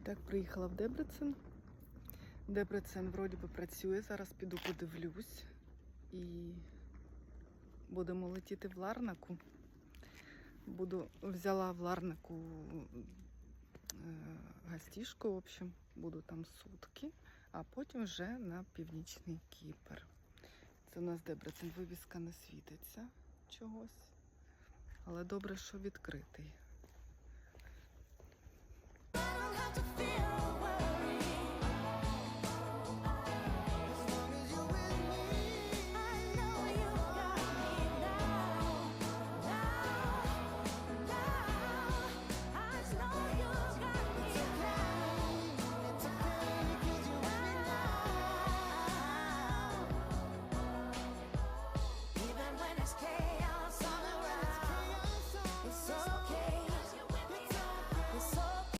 І так, приїхала в Дебрецен. Дебрецен вроді би працює. Зараз піду подивлюсь. І будемо летіти в Ларнаку. Буду взяла в Ларнаку е, гастішку, в общем, буду там сутки, а потім вже на північний Кіпр. Це у нас Дебрецен, вивіска не світиться чогось. Але добре, що відкритий.